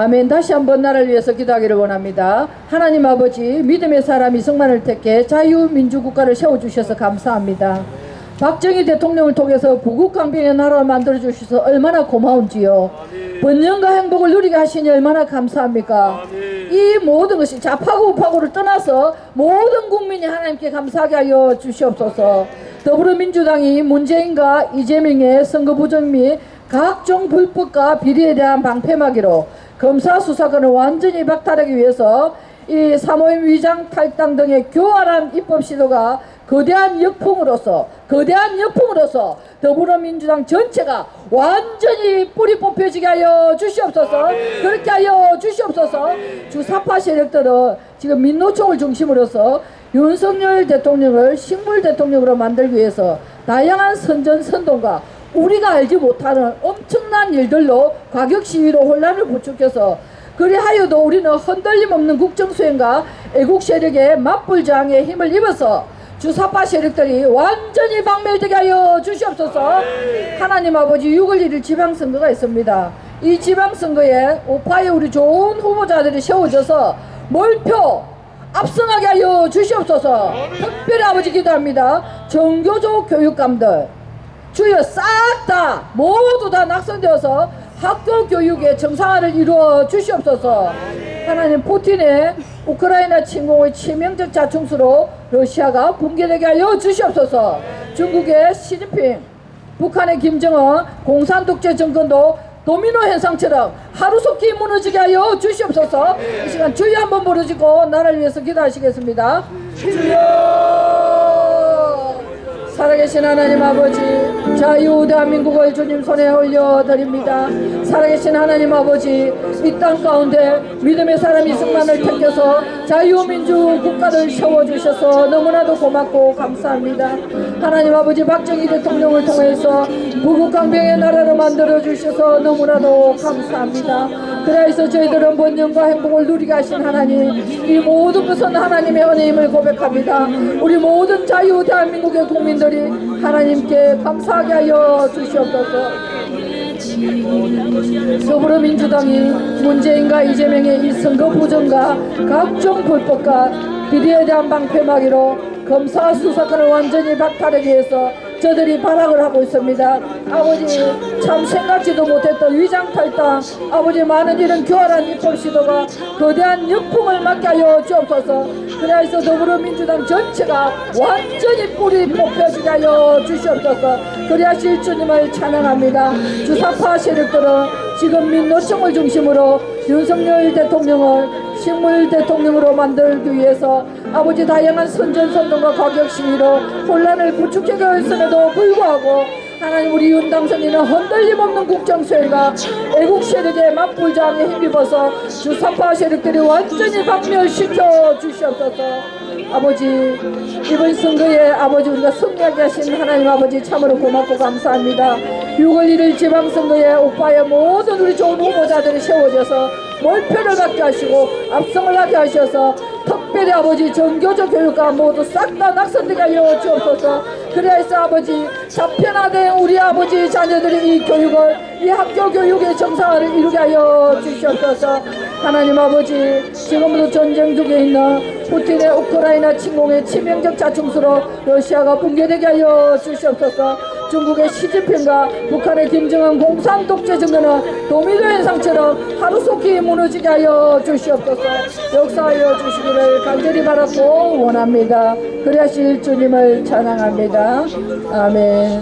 아멘. 다시 한번 나라를 위해서 기도하기를 원합니다. 하나님 아버지, 믿음의 사람 이승만을 택해 자유민주국가를 세워주셔서 감사합니다. 박정희 대통령을 통해서 부국 강병의 나라를 만들어 주셔서 얼마나 고마운지요. 번영과 행복을 누리게 하시니 얼마나 감사합니까? 이 모든 것이 좌파고 우파고를 떠나서 모든 국민이 하나님께 감사하게 하여 주시옵소서. 더불어민주당이 문재인과 이재명의 선거 부정 및 각종 불법과 비리에 대한 방패막이로 검사 수사권을 완전히 박탈하기 위해서 이 사모임 위장 탈당 등의 교활한 입법 시도가 거대한 역풍으로서 거대한 역풍으로서 더불어민주당 전체가 완전히 뿌리 뽑혀지게 하여 주시옵소서. 그렇게 하여 주시옵소서. 주사파 세력들은 지금 민노총을 중심으로서 윤석열 대통령을 식물 대통령으로 만들기 위해서 다양한 선전 선동과 우리가 알지 못하는 엄청난 일들로 과격 시위로 혼란을 부추겨서 그리하여도 우리는 흔들림 없는 국정 수행과 애국 세력의 맞불 장에 힘을 입어서 주사파 세력들이 완전히 박멸되게 하여 주시옵소서. 하나님 아버지 6월 1일 지방선거가 있습니다. 이 지방선거에 오파에 우리 좋은 후보자들이 세워져서 몰표 압승하게 하여 주시옵소서. 특별히 아버지 기도합니다. 정교조 교육감들 주여 싹 다 모두 다 낙선되어서 학교 교육의 정상화를 이루어 주시옵소서. 하나님 푸틴의 우크라이나 침공의 치명적 자충수로 러시아가 붕괴되게 하여 주시옵소서. 중국의 시진핑, 북한의 김정은 공산 독재 정권도 도미노 현상처럼 하루속히 무너지게 하여 주시옵소서. 이 시간 주여 한번 부르시고 나라를 위해서 기도하시겠습니다. 주여. 살아계신 하나님 아버지 자유 대한민국을 주님 손에 올려드립니다. 살아계신 하나님 아버지 이 땅 가운데 믿음의 사람 이 승만을 택해서 자유민주 국가를 세워주셔서 너무나도 고맙고 감사합니다. 하나님 아버지 박정희 대통령을 통해서 부국강병의 나라를 만들어주셔서 너무나도 감사합니다 그래서 저희들은 번영과 행복을 누리게 하신 하나님 이 모든 것은 하나님의 은혜임을 고백합니다. 우리 모든 자유 대한민국의 국민들이 하나님께 감사하게 하여 주시옵소서. 더불어민주당이 문재인과 이재명의 이 선거 부정과 각종 불법과 비리에 대한 방패막이로 검사 수사권을 완전히 박탈하기 위해서 저들이 발악을 하고 있습니다. 아버지 참 생각지도 못했던 위장 탈당. 아버지 많은 이런 교활한 입법 시도가 거대한 역풍을 맞게 하여 주옵소서. 그래서 더불어민주당 전체가 완전히 뿌리 뽑혀지게 하여 주시옵소서. 그리하실 주님을 찬양합니다. 주사파 세력들은 지금 민노총을 중심으로 윤석열 대통령을 식물 대통령으로 만들기 위해서 아버지 다양한 선전선동과 과격 시위로 혼란을 부추기고 있음에도 불구하고 하나님 우리 윤당선인은 흔들림 없는 국정 수행과 애국 세력의 맞불장에 힘입어서 주사파 세력들이 완전히 박멸시켜 주시옵소서. 아버지 이번 선거에 아버지 우리가 승리하게 하신 하나님 아버지 참으로 고맙고 감사합니다. 6월 1일 지방선거에 오빠의 모든 우리 좋은 후보자들이 세워져서 몰표를 받게 하시고 압승을 하게 하셔서 특별히 아버지 정교조 교육과 모두 싹 다 낙선되게 하여 주옵소서. 그래서 아버지 자편화된 우리 아버지 자녀들이 이 교육을 이 학교 교육의 정상화를 이루게 하여 주시옵소서. 하나님 아버지 지금도 전쟁 중에 있는 푸틴의 우크라이나 침공의 치명적 자충수로 러시아가 붕괴되게 하여 주시옵소서 중국의 시진핑과 북한의 김정은 공산 독재 정권은 도미노 현상처럼 하루속히 무너지게 하여 주시옵소서. 역사하여 주시기를 간절히 바랐고 원합니다. 그리하실 주님을 찬양합니다. 아멘